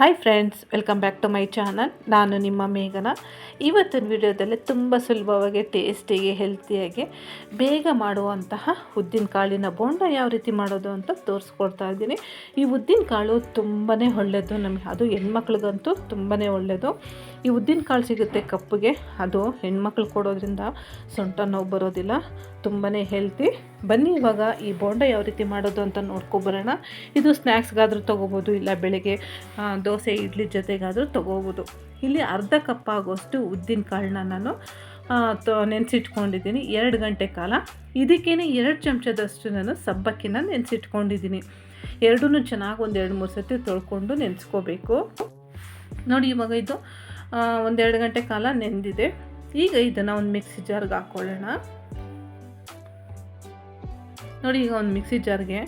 Hi friends welcome back to my channel ನಾನು ನಿಮ್ಮ ಮೇಘನ. ಇವತ್ತಿನ ವಿಡಿಯೋದಲ್ಲಿ ತುಂಬ ಸುಲಭವಾಗಿ ಟೇಸ್ಟಿಗೆ ಹೆಲ್ತಿಯಾಗಿ ಬೇಗ ಮಾಡುವಂತಹ ಉದ್ದಿನ ಕಾಳಿನ ಬೋಂಡ ಯಾವ ರೀತಿ ಮಾಡೋದು ಅಂತ ತೋರಿಸ್ಕೊಡ್ತಾ ಇದ್ದೀನಿ. ಈ ಉದ್ದಿನ ಕಾಳು ತುಂಬಾ ಒಳ್ಳೆಯದು ನಮಗೆ. ಅದು ಹೆಣ್ಮಕ್ಳಿಗಂತೂ ತುಂಬಾ ಒಳ್ಳೆಯದು ಈ ಉದ್ದಿನ ಕಾಳು ಸಿಗುತ್ತೆ ಕಪ್ಪಿಗೆ. ಅದು ಹೆಣ್ಮಕ್ಳು ಕೊಡೋದ್ರಿಂದ ಸೊಂಟ ನೋವು ಬರೋದಿಲ್ಲ. ತುಂಬಾ ಹೆಲ್ತಿ ಬನ್ನಿ, ಇವಾಗ ಈ ಬೋಂಡ ಯಾವ ರೀತಿ ಮಾಡೋದು ಅಂತ ನೋಡ್ಕೊಬರೋಣ ಇದು ಸ್ನ್ಯಾಕ್ಸ್ಗಾದರೂ ತೊಗೋಬೋದು, ಇಲ್ಲ ಬೆಳಗ್ಗೆ ದೋಸೆ, ಇಡ್ಲಿ ಜೊತೆಗಾದರೂ ತೊಗೋಬೋದು. ಇಲ್ಲಿ ಅರ್ಧ ಕಪ್ ಆಗೋಷ್ಟು ಉದ್ದಿನ ಕಾಳನ್ನ ನಾನು ನೆನೆಸಿಟ್ಕೊಂಡಿದ್ದೀನಿ. ಎರಡು ಗಂಟೆ ಕಾಲ. ಇದಕ್ಕೇನೆ ಎರಡು ಚಮಚದಷ್ಟು ನಾನು ಸಬ್ಬಕ್ಕಿನ ನೆನೆಸಿಟ್ಕೊಂಡಿದ್ದೀನಿ. ಎರಡೂ ಚೆನ್ನಾಗಿ ಒಂದು ಎರಡು ಮೂರು ಸತಿ ತೊಳ್ಕೊಂಡು ನೆನೆಸ್ಕೋಬೇಕು. ನೋಡಿ, ಇವಾಗ ಇದು ಒಂದೆರಡು ಗಂಟೆ ಕಾಲ ನೆಂದಿದೆ. ಈಗ ಇದನ್ನು ಒಂದು ಮಿಕ್ಸಿ ಜಾರ್ಗೆ ಹಾಕ್ಕೊಳ್ಳೋಣ ನೋಡಿ ಈಗ ಒಂದು ಮಿಕ್ಸಿ ಜಾರ್ಗೆ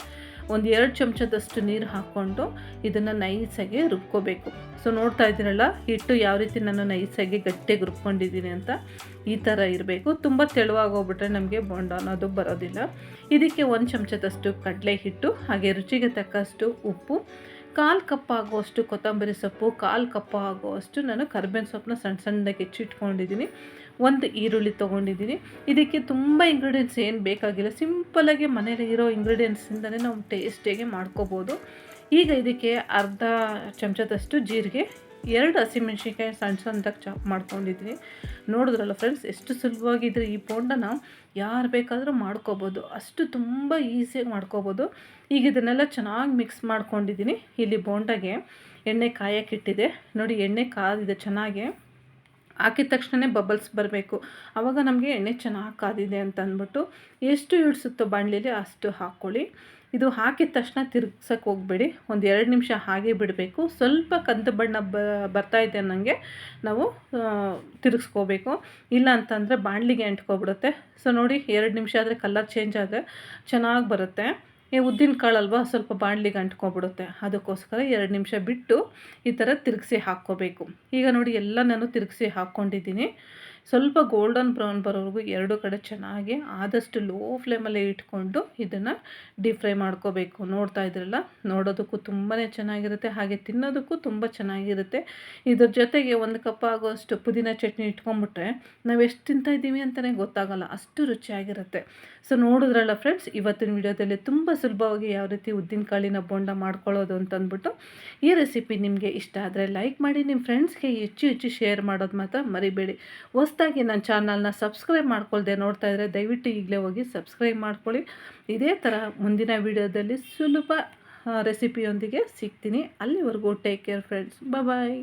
ಒಂದು ಎರಡು ಚಮಚದಷ್ಟು ನೀರು ಹಾಕ್ಕೊಂಡು ಇದನ್ನು ನೈಸಾಗಿ ರುಬ್ಕೋಬೇಕು. ಸೊ ನೋಡ್ತಾ ಇದ್ದೀರಲ್ಲ, ಹಿಟ್ಟು ಯಾವ ರೀತಿ ನಾನು ನೈಸಾಗಿ ಗಟ್ಟಿಗೆ ರುಬ್ಕೊಂಡಿದ್ದೀನಿ ಅಂತ ಈ ಥರ ಇರಬೇಕು. ತುಂಬ ತೆಳುವಾಗೋಗ್ಬಿಟ್ರೆ ನಮಗೆ ಬೋಂಡ ಅನ್ನೋದು ಬರೋದಿಲ್ಲ. ಇದಕ್ಕೆ ಒಂದು ಚಮಚದಷ್ಟು ಕಡಲೆ ಹಿಟ್ಟು, ಹಾಗೆ ರುಚಿಗೆ ತಕ್ಕಷ್ಟು ಉಪ್ಪು ಕಾಲು ಕಪ್ ಆಗುವಷ್ಟು ಕೊತ್ತಂಬರಿ ಸೊಪ್ಪು, ಕಾಲು ಕಪ್ ಆಗುವಷ್ಟು ನಾನು ಕರ್ಬೇವಿನ ಸೊಪ್ಪನ್ನ ಸಣ್ಣ ಸಣ್ಣದಾಗಿ ಹೆಚ್ಚಿಟ್ಕೊಂಡಿದ್ದೀನಿ ಒಂದು ಈರುಳ್ಳಿ ತೊಗೊಂಡಿದ್ದೀನಿ. ಇದಕ್ಕೆ ತುಂಬ ಇಂಗ್ರೀಡಿಯೆಂಟ್ಸ್ ಏನು ಬೇಕಾಗಿಲ್ಲ. ಸಿಂಪಲಾಗಿ ಮನೇಲಿ ಇರೋ ಇಂಗ್ರೀಡಿಯೆಂಟ್ಸಿಂದಲೇ ನಾವು ಟೇಸ್ಟಿಯಾಗಿ ಮಾಡ್ಕೋಬೋದು. ಈಗ ಇದಕ್ಕೆ ಅರ್ಧ ಚಮಚದಷ್ಟು ಜೀರಿಗೆ ಎರಡು ಹಸಿಮೆಣ್ಸಿನ್ಕಾಯಿ ಸಣ್ಣ ಸಣ್ಣದಾಗಿ ಚಾಪ್ ಮಾಡ್ಕೊಂಡಿದ್ದೀನಿ. ನೋಡಿದ್ರಲ್ಲ ಫ್ರೆಂಡ್ಸ್ ಎಷ್ಟು ಸುಲಭವಾಗಿದ್ರೆ ಈ ಪೋಂಡನ ಯಾರು ಬೇಕಾದರೂ ಮಾಡ್ಕೋಬೋದು. ಅಷ್ಟು ತುಂಬ ಈಸಿಯಾಗಿ ಮಾಡ್ಕೋಬೋದು. ಈಗ ಇದನ್ನೆಲ್ಲ ಚೆನ್ನಾಗಿ ಮಿಕ್ಸ್ ಮಾಡ್ಕೊಂಡಿದ್ದೀನಿ. ಇಲ್ಲಿ ಬೋಂಡಾಗೆ ಎಣ್ಣೆ ಕಾಯಕ್ಕಿಟ್ಟಿದೆ ನೋಡಿ ಎಣ್ಣೆ ಕಾದಿದೆ ಚೆನ್ನಾಗಿ. ಹಾಕಿದ ತಕ್ಷಣ ಬಬಲ್ಸ್ ಬರಬೇಕು. ಆವಾಗ ನಮಗೆ ಎಣ್ಣೆ ಚೆನ್ನಾಗಿ ಕಾದಿದೆ ಅಂತ ಅಂದ್ಬಿಟ್ಟು ಎಷ್ಟು ಇಳಿಸುತ್ತೋ ಬಾಣಲಿಲಿ ಅಷ್ಟು ಹಾಕ್ಕೊಳ್ಳಿ. ಇದು ಹಾಕಿದ ತಕ್ಷಣ ತಿರ್ಗ್ಸಕ್ಕೆ ಹೋಗಬೇಡಿ. ಒಂದು ಎರಡು ನಿಮಿಷ ಹಾಗೆ ಬಿಡಬೇಕು. ಸ್ವಲ್ಪ ಕಂದು ಬಣ್ಣ ಬ ಇದೆ ಅನ್ನೋಂಗೆ ನಾವು ತಿರುಗಿಸ್ಕೋಬೇಕು. ಇಲ್ಲ ಅಂತಂದರೆ ಬಾಣಲಿಗೆ ಅಂಟ್ಕೊಬಿಡುತ್ತೆ. ಸೊ ನೋಡಿ, ಎರಡು ನಿಮಿಷ ಆದರೆ ಕಲರ್ ಚೇಂಜ್ ಆದರೆ ಚೆನ್ನಾಗಿ ಬರುತ್ತೆ. ಈ ಉದ್ದಿನ ಕಾಳಲ್ವ ಸ್ವಲ್ಪ ಬಾಣಲಿಗೆ ಅಂಟ್ಕೊಬಿಡುತ್ತೆ ಅದಕ್ಕೋಸ್ಕರ ಎರಡು ನಿಮಿಷ ಬಿಟ್ಟು ಈ ಥರ ತಿರುಗಿಸಿ ಹಾಕ್ಕೋಬೇಕು. ಈಗ ನೋಡಿ ಎಲ್ಲ ನಾನು ತಿರುಗಿಸಿ ಹಾಕ್ಕೊಂಡಿದ್ದೀನಿ. ಸ್ವಲ್ಪ ಗೋಲ್ಡನ್ ಬ್ರೌನ್ ಬರೋವರೆಗೂ ಎರಡು ಕಡೆ ಚೆನ್ನಾಗಿ ಆದಷ್ಟು ಲೋ ಫ್ಲೇಮಲ್ಲೇ ಇಟ್ಕೊಂಡು ಇದನ್ನು ಡೀಪ್ ಫ್ರೈ ಮಾಡ್ಕೋಬೇಕು. ನೋಡ್ತಾ ಇದ್ರಲ್ಲ? ನೋಡೋದಕ್ಕೂ ತುಂಬಾ ಚೆನ್ನಾಗಿರುತ್ತೆ. ಹಾಗೆ ತಿನ್ನೋದಕ್ಕೂ ತುಂಬ ಚೆನ್ನಾಗಿರುತ್ತೆ. ಇದ್ರ ಜೊತೆಗೆ ಒಂದು ಕಪ್ ಆಗೋಷ್ಟು ಪುದೀನ ಚಟ್ನಿ ಇಟ್ಕೊಂಡ್ಬಿಟ್ರೆ ನಾವು ಎಷ್ಟು ತಿಂತಾ ಇದ್ದೀವಿ ಅಂತಲೇ ಗೊತ್ತಾಗಲ್ಲ. ಅಷ್ಟು ರುಚಿಯಾಗಿರುತ್ತೆ. ಸೊ ನೋಡಿದ್ರಲ್ಲ ಫ್ರೆಂಡ್ಸ್ ಇವತ್ತಿನ ವಿಡಿಯೋದಲ್ಲಿ ತುಂಬ ಸುಲಭವಾಗಿ ಯಾವ ರೀತಿ ಉದ್ದಿನ ಕಾಳಿನ ಬೋಂಡ ಮಾಡ್ಕೊಳ್ಳೋದು ಅಂತಂದ್ಬಿಟ್ಟು ಈ ರೆಸಿಪಿ ನಿಮಗೆ ಇಷ್ಟ ಆದರೆ ಲೈಕ್ ಮಾಡಿ. ನಿಮ್ಮ ಫ್ರೆಂಡ್ಸ್ಗೆ ಹೆಚ್ಚು ಹೆಚ್ಚು ಶೇರ್ ಮಾಡೋದು ಮಾತ್ರ ಮರಿಬೇಡಿ. ಹೊಸ್ದಾಗಿ ನನ್ನ ಚಾನಲ್ನ ಸಬ್ಸ್ಕ್ರೈಬ್ ಮಾಡ್ಕೊಳ್ದೆ ನೋಡ್ತಾ ಇದ್ದರೆ ದಯವಿಟ್ಟು ಈಗಲೇ ಹೋಗಿ ಸಬ್ಸ್ಕ್ರೈಬ್ ಮಾಡ್ಕೊಳ್ಳಿ. ಇದೇ ಥರ ಮುಂದಿನ ವೀಡಿಯೋದಲ್ಲಿ ಸುಲಭ ರೆಸಿಪಿಯೊಂದಿಗೆ ಸಿಗ್ತೀನಿ. ಅಲ್ಲಿವರೆಗೂ ಟೇಕ್ ಕೇರ್ ಫ್ರೆಂಡ್ಸ್ ಬಾಯ್